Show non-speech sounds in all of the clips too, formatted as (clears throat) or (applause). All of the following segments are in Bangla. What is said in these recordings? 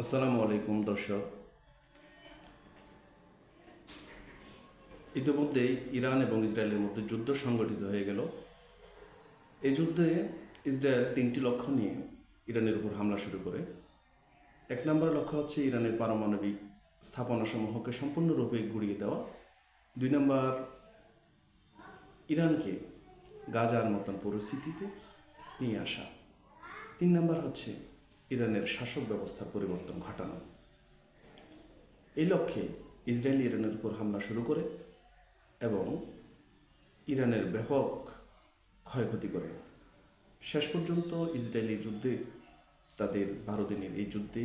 আসসালামু আলাইকুম, দর্শক। ইতিমধ্যেই ইরান এবং ইসরায়েলের মধ্যে যুদ্ধ সংগঠিত হয়ে গেল। এই যুদ্ধে ইসরায়েল তিনটি লক্ষ্য নিয়ে ইরানের উপর হামলা শুরু করে। এক নম্বর লক্ষ্য হচ্ছে ইরানের পারমাণবিক স্থাপনাসমূহকে সম্পূর্ণরূপে গুড়িয়ে দেওয়া। দুই নম্বর, ইরানকে গাজার মতন পরিস্থিতিতে নিয়ে আসা। তিন নম্বর হচ্ছে ইরানের শাসক ব্যবস্থার পরিবর্তন ঘটানো। এই লক্ষ্যে ইসরায়েল ইরানের উপর হামলা শুরু করে এবং ইরানের ব্যাপক ক্ষয়ক্ষতি করে। শেষ পর্যন্ত ইসরায়েলি যুদ্ধে তাদের বারো দিনের এই যুদ্ধে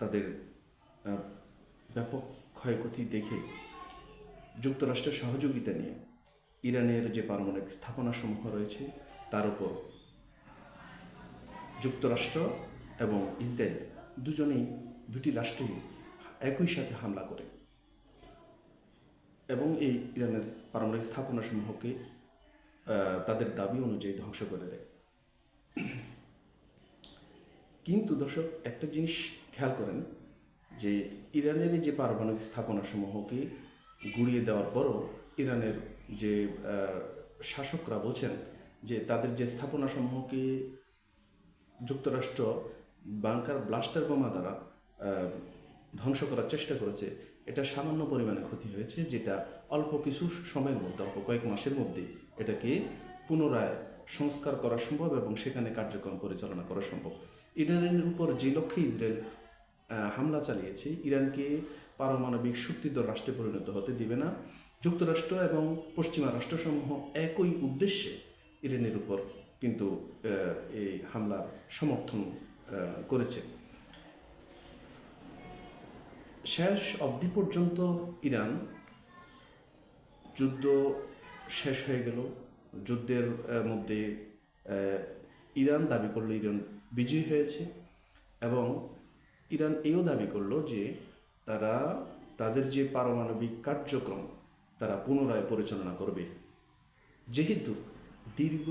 তাদের ব্যাপক ক্ষয়ক্ষতি দেখে যুক্তরাষ্ট্রের সহযোগিতা নিয়ে ইরানের যে পারমাণবিক স্থাপনাসমূহ রয়েছে, তার উপর যুক্তরাষ্ট্র এবং ইসরায়েল দুজনেই দুটি রাষ্ট্রই একই সাথে হামলা করে এবং এই ইরানের পারমাণবিক স্থাপনাসমূহকে তাদের দাবি অনুযায়ী ধ্বংস করে দেয়। কিন্তু দর্শক, একটা জিনিস খেয়াল করেন যে ইরানের যে পারমাণবিক স্থাপনাসমূহকে গুড়িয়ে দেওয়ার পরও ইরানের যে শাসকরা বলছেন যে তাদের যে স্থাপনাসমূহকে যুক্তরাষ্ট্র বাংকার ব্লাস্টার বোমা দ্বারা ধ্বংস করার চেষ্টা করেছে। এটা সামান্য পরিমাণে ক্ষতি হয়েছে, যেটা অল্প কিছু সময়ের মধ্যে, অল্প কয়েক মাসের মধ্যে এটাকে পুনরায় সংস্কার করা সম্ভব এবং সেখানে কার্যক্রম পরিচালনা করা সম্ভব। ইরানের উপর যে লক্ষ্যে ইসরায়েল হামলা চালিয়েছে, ইরানকে পারমাণবিক শক্তিধর রাষ্ট্রে পরিণত হতে দিবে না। যুক্তরাষ্ট্র এবং পশ্চিমা রাষ্ট্রসমূহ একই উদ্দেশ্যে ইরানের উপর কিন্তু এই হামলার সমর্থন করেছে। শেষ অবধি পর্যন্ত ইরান যুদ্ধ শেষ হয়ে গেল। যুদ্ধের মধ্যে ইরান দাবি করল ইরান বিজয়ী হয়েছে এবং ইরান এও দাবি করল যে তারা, তাদের যে পারমাণবিক কার্যক্রম তারা পুনরায় পরিচালনা করবে। যেহেতু দীর্ঘ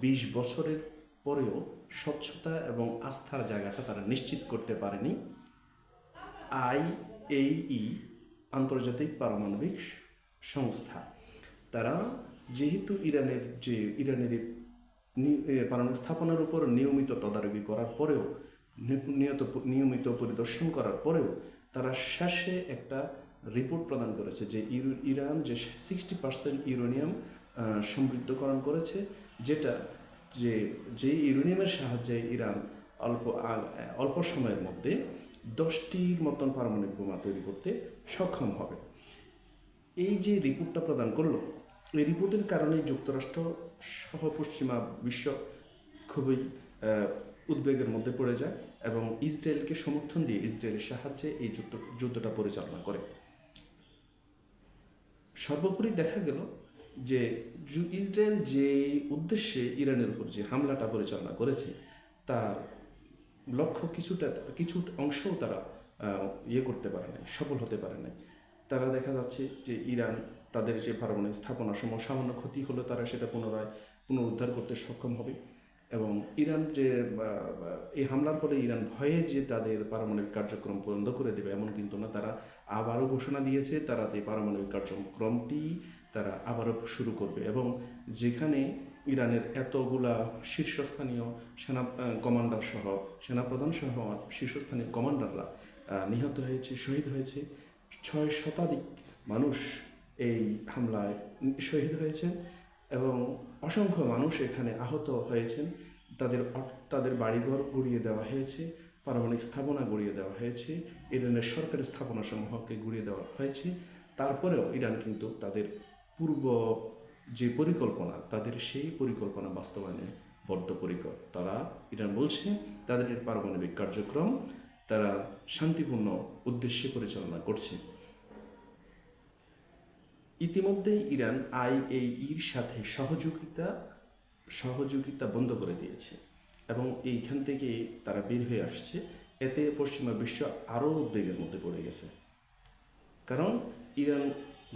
বিশ বছরের পরেও স্বচ্ছতা এবং আস্থার জায়গাটা তারা নিশ্চিত করতে পারেনি। আই এই ই, আন্তর্জাতিক পারমাণবিক সংস্থা। তারা যেহেতু ইরানের যে, ইরানের পারমাণবিক স্থাপনার উপর নিয়মিত তদারকি করার পরেও নিয়ত, নিয়মিত পরিদর্শন করার পরেও তারা শেষে একটা রিপোর্ট প্রদান করেছে যে ইরান যে সিক্সটি পার্সেন্ট ইউরেনিয়াম সমৃদ্ধকরণ করেছে, যেটা যে যে ইউরেনিয়ামের সাহায্যে ইরান অল্প অল্প সময়ের মধ্যে দশটির মতন পারমাণবিক বোমা তৈরি করতে সক্ষম হবে। এই যে রিপোর্টটা প্রদান করল, এই রিপোর্টের কারণে যুক্তরাষ্ট্র সহ পশ্চিমা বিশ্ব খুবই উদ্বেগের মধ্যে পড়ে যায় এবং ইসরায়েলকে সমর্থন দিয়ে ইসরায়েলের সাহায্যে এই যুদ্ধ, যুদ্ধটা পরিচালনা করে। সর্বোপরি দেখা গেল যে ইসরায়েল যে উদ্দেশ্যে ইরানের উপর যে হামলাটা পরিচালনা করেছে, তার লক্ষ্য কিছুটা, কিছু অংশও তারা ইয়ে করতে পারে নাই, সফল হতে পারে নাই। তারা দেখা যাচ্ছে যে ইরান তাদের যে পারমাণবিক স্থাপনা সমূহ সামান্য ক্ষতি হলে তারা সেটা পুনরায় পুনরুদ্ধার করতে সক্ষম হবে এবং ইরান যে এই হামলার ফলে ইরান ভয়ে যে তাদের পারমাণবিক কার্যক্রম বন্ধ করে দেবে এমন কিন্তু না। তারা আবারও ঘোষণা দিয়েছে, তারা এই পারমাণবিক কার্যক্রমটি তারা আবারও শুরু করবে এবং যেখানে ইরানের এতগুলা শীর্ষস্থানীয় সেনা কমান্ডার সহ, সেনাপ্রধান সহ শীর্ষস্থানীয় কমান্ডাররা নিহত হয়েছে, শহীদ হয়েছে। ছয় শতাধিক মানুষ এই হামলায় শহীদ হয়েছেন এবং অসংখ্য মানুষ এখানে আহত হয়েছেন। তাদের তাদের বাড়িঘর গুড়িয়ে দেওয়া হয়েছে, পারমাণবিক স্থাপনা গুড়িয়ে দেওয়া হয়েছে, ইরানের সরকারি স্থাপনাসমূহকে গুড়িয়ে দেওয়া হয়েছে। তারপরেও ইরান কিন্তু তাদের পূর্ব যে পরিকল্পনা, তাদের সেই পরিকল্পনা বাস্তবায়নে বদ্ধপরিকর। তারা ইরান বলছে, তাদের পারমাণবিক কার্যক্রম তারা শান্তিপূর্ণ উদ্দেশ্যে পরিচালনা করছে। ইতিমধ্যে ইরান আইএইর সাথে সহযোগিতা সহযোগিতা বন্ধ করে দিয়েছে এবং এইখান থেকে তারা বের হয়ে আসছে। এতে পশ্চিমা বিশ্ব আরও উদ্বেগের মধ্যে পড়ে গেছে। কারণ ইরান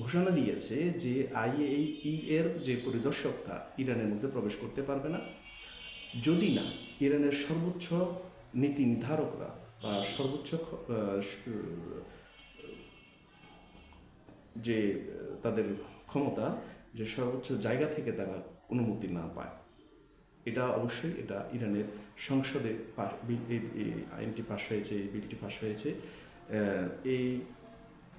ঘোষণা দিয়েছে যে আইএই এর যে পরিদর্শকরা ইরানের মধ্যে প্রবেশ করতে পারবে না। যদি না, ইরানের সর্বোচ্চ নীতি নির্ধারকরা বা সর্বোচ্চ যে তাদের ক্ষমতা, যে সর্বোচ্চ জায়গা থেকে তারা অনুমতি না পায়, এটা অবশ্যই এটা ইরানের সংসদে এই আইনটি পাশ হয়েছে, এই বিলটি পাশ হয়েছে। এই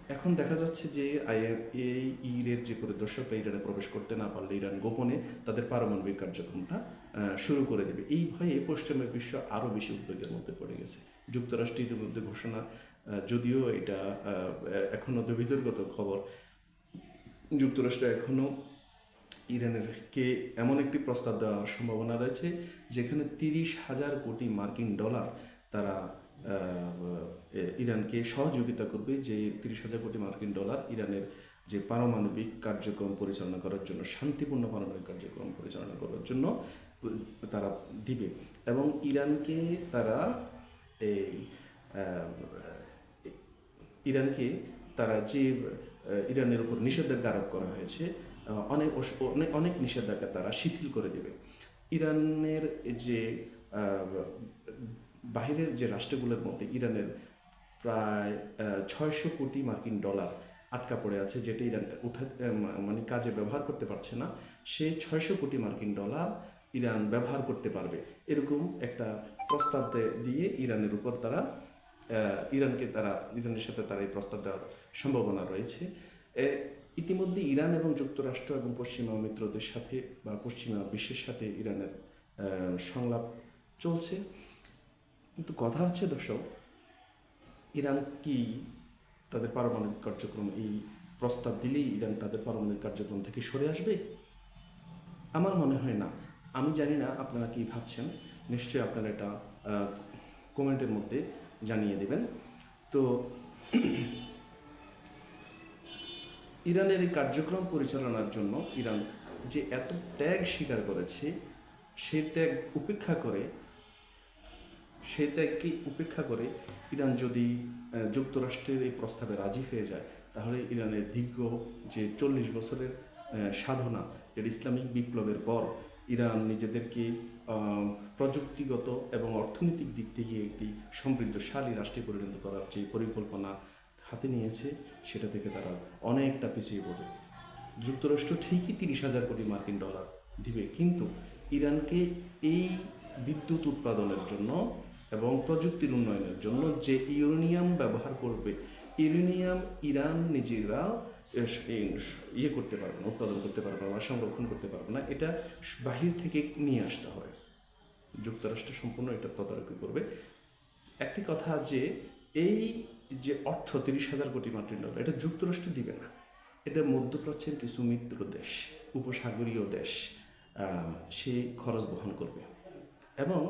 এখন দেখা যাচ্ছে যে আই- এই ইরের যে পরিদর্শকরা ইরানে প্রবেশ করতে না পারলে ইরান গোপনে তাদের পারমাণবিক কার্যক্রমটা শুরু করে দেবে। এই ভয়ে পশ্চিমের বিশ্ব আরও বেশি উদ্বেগের মধ্যে পড়ে গেছে। যুক্তরাষ্ট্র ইতিমধ্যে ঘোষণা যদিও এটা আহ, এখনও বিতর্কত খবর যুক্তরাষ্ট্র এখনও ইরানের কে এমন একটি প্রস্তাব দেওয়ার সম্ভাবনা রয়েছে যেখানে তিরিশ হাজার কোটি মার্কিন ডলার তারা ইরানকে সহযোগিতা করবে যে তিরিশ হাজার কোটি মার্কিন ডলার ইরানের যে পারমাণবিক কার্যক্রম পরিচালনা করার জন্য, শান্তিপূর্ণ পারমাণবিক কার্যক্রম পরিচালনা করার জন্য তারা দিবে। এবং ইরানকে তারা এই ইরানকে তারা যে ইরানের উপর নিষেধাজ্ঞা আরোপ করা হয়েছে অনেক অনেক অনেক নিষেধাজ্ঞা তারা শিথিল করে দেবে। ইরানের যে বাহিরের যে রাষ্ট্রগুলোর মধ্যে ইরানের প্রায় ছয়শো কোটি মার্কিন ডলার আটকা পড়ে আছে, যেটা ইরান উঠা মানে কাজে ব্যবহার করতে পারছে না সেই ছয়শো কোটি মার্কিন ডলার ইরান ব্যবহার করতে পারবে। এরকম একটা প্রস্তাব দিয়ে ইরানের উপর তারা ইরানকে তারা, ইরানের সাথে তারা এই প্রস্তাব দেওয়ার সম্ভাবনা রয়েছে। ইতিমধ্যে ইরান এবং যুক্তরাষ্ট্র এবং পশ্চিমা মিত্রদের সাথে বা পশ্চিমা বিশ্বের সাথে ইরানের সংলাপ চলছে। কিন্তু কথা হচ্ছে দর্শক, ইরান কি তাদের পারমাণবিক কার্যক্রম, এই প্রস্তাব দিলেই ইরান তাদের পারমাণবিক কার্যক্রম থেকে সরে আসবে? আমার মনে হয় না। আমি জানি না আপনারা কি ভাবছেন। নিশ্চয়ই আপনারা এটা কমেন্টের মধ্যে জানিয়ে দেবেন। তো (clears throat) ইরানের এই কার্যক্রম পরিচালনার জন্য ইরান যে এত ত্যাগ স্বীকার করেছে সেই ত্যাগ উপেক্ষা করে ত্যাগকে উপেক্ষা করে ইরান যদি যুক্তরাষ্ট্রের এই প্রস্তাবে রাজি হয়ে যায়, তাহলে ইরানের দীর্ঘ যে চল্লিশ বছরের সাধনা, যেটা ইসলামিক বিপ্লবের পর ইরান নিজেদেরকে প্রযুক্তিগত এবং অর্থনৈতিক দিক থেকে একটি সমৃদ্ধশালী রাষ্ট্রে পরিণত করার যে পরিকল্পনা হাতে নিয়েছে, সেটা থেকে তারা অনেকটা পিছিয়ে পড়বে। যুক্তরাষ্ট্র ঠিকই তিরিশ হাজার কোটি মার্কিন ডলার দিবে, কিন্তু ইরানকে এই বিদ্যুৎ উৎপাদনের জন্য এবং প্রযুক্তির উন্নয়নের জন্য যে ইউরেনিয়াম ব্যবহার করবে, ইউরেনিয়াম, ইরান নিজেরা ইয়ে করতে পারবে না, উৎপাদন করতে পারবে না সংরক্ষণ করতে পারবে না, এটা বাহির থেকে নিয়ে আসতে হবে। যুক্তরাষ্ট্র সম্পূর্ণ এটা তদারকি করবে। একটি কথা যে, এই যে অর্থ তিরিশ হাজার কোটি মার্কিন ডলার, এটা যুক্তরাষ্ট্র দিবে না। এটা মধ্যপ্রাচ্যের কিছু মিত্র দেশ, উপসাগরীয় দেশ সে খরচ বহন করবে। এবং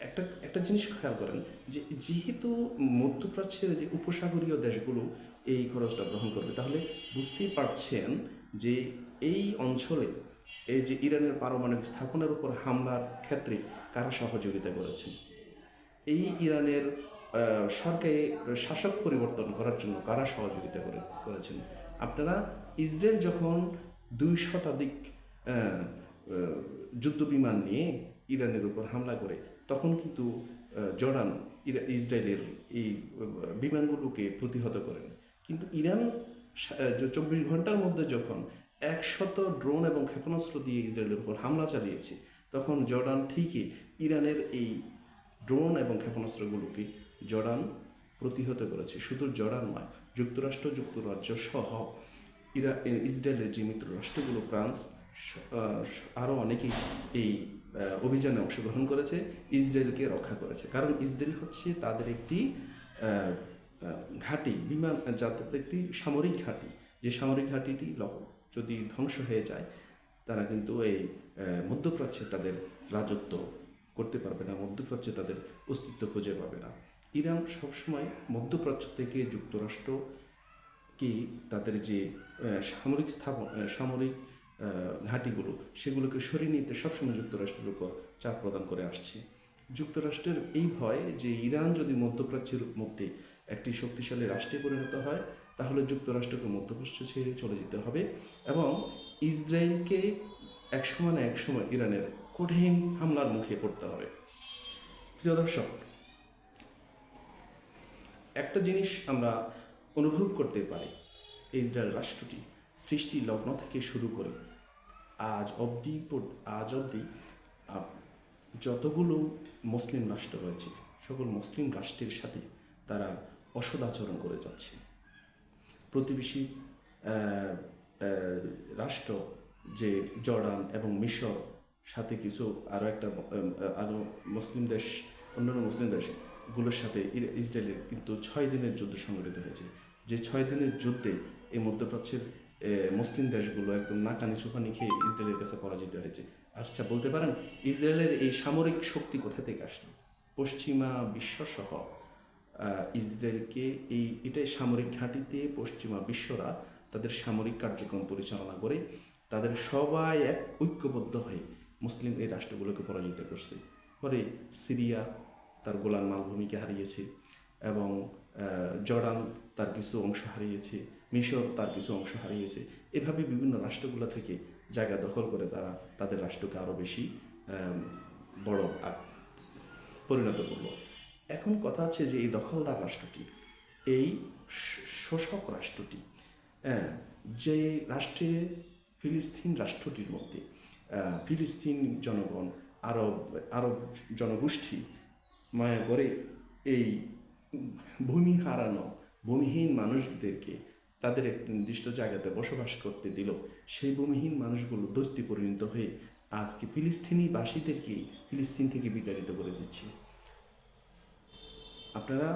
একটা একটা জিনিস খেয়াল করেন যে যেহেতু মধ্যপ্রাচ্যের যে উপসাগরীয় দেশগুলো এই খরচটা গ্রহণ করবে তাহলে বুঝতেই পারছেন যে এই অঞ্চলে এই যে ইরানের পারমাণবিক স্থাপনের উপর হামলার ক্ষেত্রে কারা সহযোগিতা করেছেন? এই ইরানের সরকারি শাসক পরিবর্তন করার জন্য কারা সহযোগিতা করে করেছেন? আপনারা ইসরায়েল যখন দুই শতাধিক আহ, আহ, যুদ্ধ বিমান নিয়ে ইরানের উপর হামলা করে তখন কিন্তু জর্ডান ইসরায়েলের এই বিমানগুলোকে প্রতিহত করেন। কিন্তু ইরান চব্বিশ ঘণ্টার মধ্যে যখন একশত ড্রোন এবং ক্ষেপণাস্ত্র দিয়ে ইসরায়েলের উপর হামলা চালিয়েছে, তখন জর্ডান ঠিকই ইরানের এই ড্রোন এবং ক্ষেপণাস্ত্রগুলোকে জর্ডান প্রতিহত করেছে। শুধু জর্ডান নয়, যুক্তরাষ্ট্র, যুক্তরাজ্য সহ ইরা ইসরায়েলের যে মিত্র রাষ্ট্রগুলো ফ্রান্স আরও অনেকেই এই অভিযানে অংশগ্রহণ করেছে, ইসরায়েলকে রক্ষা করেছে। কারণ ইসরায়েল হচ্ছে তাদের একটি ঘাঁটি, বিমান যাতে একটি সামরিক ঘাঁটি। যে সামরিক ঘাঁটিটি যদি ধ্বংস হয়ে যায়, তারা কিন্তু এই মধ্যপ্রাচ্যে তাদের রাজত্ব করতে পারবে না, মধ্যপ্রাচ্যে তাদের অস্তিত্ব খুঁজে পাবে না। ইরান সবসময় মধ্যপ্রাচ্য থেকে যুক্তরাষ্ট্র কি তাদের যে সামরিক স্থাপন সামরিক ঘাঁটিগুলো, সেগুলোকে সরিয়ে নিতে সবসময় যুক্তরাষ্ট্রের উপর চাপ প্রদান করে আসছে। যুক্তরাষ্ট্রের এই ভয় যে ইরান যদি মধ্যপ্রাচ্যের মধ্যে একটি শক্তিশালী রাষ্ট্রে পরিণত হয়, তাহলে যুক্তরাষ্ট্রকে মধ্যপ্রাচ্য ছেড়ে চলে যেতে হবে এবং ইসরায়েলকে এক সময় না এক সময় ইরানের কঠিন হামলার মুখে পড়তে হবে। প্রিয় দর্শক, একটা জিনিস আমরা অনুভব করতে পারি ইসরায়েল রাষ্ট্রটি সৃষ্টি লগ্ন থেকে শুরু করে আজ অবধি আজ অবধি যতগুলো মুসলিম রাষ্ট্র রয়েছে, সকল মুসলিম রাষ্ট্রের সাথে তারা অসদাচরণ করে যাচ্ছে। প্রতিবেশী রাষ্ট্র যে জর্ডান এবং মিশর, সাথে কিছু আরও একটা আরও মুসলিম দেশ, অন্যান্য মুসলিম দেশগুলোর সাথে ইসরায়েলের কিন্তু ছয় দিনের যুদ্ধ সংগঠিত হয়েছে। যে ছয় দিনের যুদ্ধে এই মধ্যপ্রাচ্যের মুসলিম দেশগুলো একদম নাকানি চুপানি খেয়ে ইসরায়েলের কাছে পরাজিত হয়েছে। আচ্ছা বলতে পারেন, ইসরায়েলের এই সামরিক শক্তি কোথা থেকে আসলো? পশ্চিমা বিশ্বসহ ইসরায়েলকে এই, এটাই সামরিক ঘাঁটিতে পশ্চিমা বিশ্বরা তাদের সামরিক কার্যক্রম পরিচালনা করে, তাদের সবাই এক, ঐক্যবদ্ধ হয়ে মুসলিম এই রাষ্ট্রগুলোকে পরাজিত করছে। পরে সিরিয়া তার গোলান মালভূমিকে হারিয়েছে এবং জর্ডান তার কিছু অংশ হারিয়েছে মিশর তার কিছু অংশ হারিয়েছে। এভাবে বিভিন্ন রাষ্ট্রগুলো থেকে জায়গা দখল করে তারা তাদের রাষ্ট্রকে আরও বেশি বড় পরিণত করল। এখন কথা হচ্ছে যে এই দখলদার রাষ্ট্রটি এই শোষক রাষ্ট্রটি হ্যাঁ, যে রাষ্ট্রে ফিলিস্তিন রাষ্ট্রটির মধ্যে ফিলিস্তিন জনগণ আরব আরব জনগোষ্ঠী মায়া করে এই ভূমি হারানো, ভূমিহীন মানুষদেরকে তাদের একটি নির্দিষ্ট জায়গাতে বসবাস করতে দিল। সেই ভূমিহীন মানুষগুলো দৈত্যে পরিণত হয়ে আজকে ফিলিস্তিনি বাসীদেরকে ফিলিস্তিন থেকে বিতাড়িত করে দিচ্ছে। আপনারা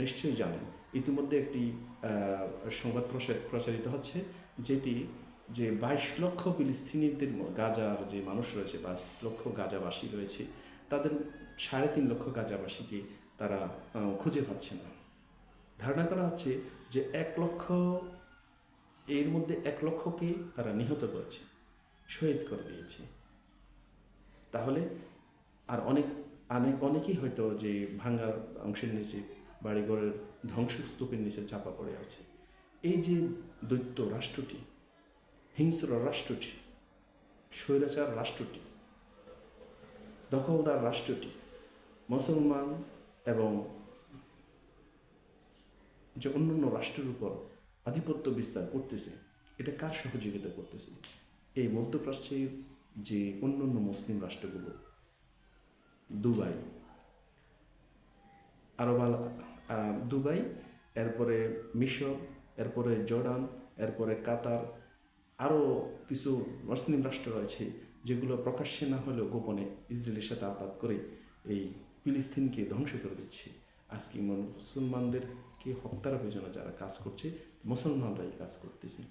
নিশ্চয়ই জানেন, ইতিমধ্যে একটি সংবাদ প্রচারিত হচ্ছে যেটি যে বাইশ লক্ষ ফিলিস্তিনিদের গাজার যে মানুষ রয়েছে, বাইশ লক্ষ গাজাবাসী রয়েছে, তাদের সাড়ে তিন লক্ষ গাজাবাসীকে তারা খুঁজে পাচ্ছে না। ধারণা করা হচ্ছে যে এক লক্ষ, এর মধ্যে এক লক্ষকে তারা নিহত করেছে, শহীদ করে দিয়েছে। তাহলে আর অনেক অনেক, অনেকেই হয়তো যে ভাঙ্গা অংশের নিচে, বাড়িঘরের ধ্বংসস্তূপের নিচে চাপা পড়ে আছে। এই যে দৈত্য রাষ্ট্রটি, হিংস্র রাষ্ট্রটি, স্বৈরাচার রাষ্ট্রটি, দখলদার রাষ্ট্রটি, মুসলমান এবং যে অন্যান্য রাষ্ট্রের উপর আধিপত্য বিস্তার করতেছে, এটা কার সহযোগিতা করতেছে? এই মধ্যপ্রাচ্যের যে অন্যান্য মুসলিম রাষ্ট্রগুলো, দুবাই, আরব দুবাই, এরপরে মিশর, এরপরে জর্ডান, এরপরে কাতার আরও কিছু মুসলিম রাষ্ট্র রয়েছে যেগুলো প্রকাশ্যে না হলেও গোপনে ইসরায়েলের সাথে আতাত করে এই ফিলিস্তিনকে ধ্বংস করে দিচ্ছে। আজকে মন- মুসলমানদেরকে হত্যার পেছনে যারা কাজ করছে, মুসলমানরাই কাজ করতেছে।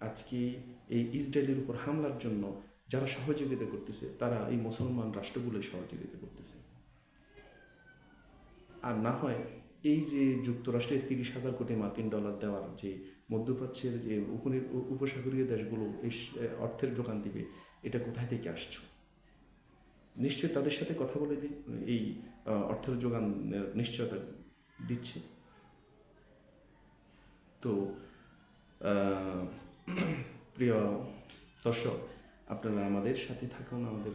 আজকে এই ইসরায়েলের উপর হামলার জন্য যারা সহযোগিতা করতেছে, তারা এই মুসলমান রাষ্ট্রগুলোই সহযোগিতা করতেছে। আর না হয় এই যে যুক্তরাষ্ট্রের তিরিশ হাজার কোটি মার্কিন ডলার দেওয়ার যে মধ্যপ্রাচ্যের যে উপসাগরীয় দেশগুলো এই অর্থের যোগান দিবে, এটা কোথায় থেকে আসছো? নিশ্চয়ই তাদের সাথে কথা বলে এই অর্থের যোগানের নিশ্চয়তা দিচ্ছে। তো প্রিয় দর্শক, আপনারা আমাদের সাথে থাকুন, আমাদের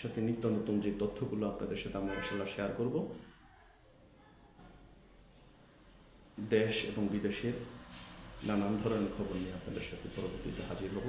সাথে নিত্য নতুন যে তথ্যগুলো আপনাদের সাথে আমরা ইনশাল্লাহ শেয়ার করব। দেশ এবং বিদেশের নানান ধরনের খবর নিয়ে আপনাদের সাথে পরবর্তীতে হাজির হব।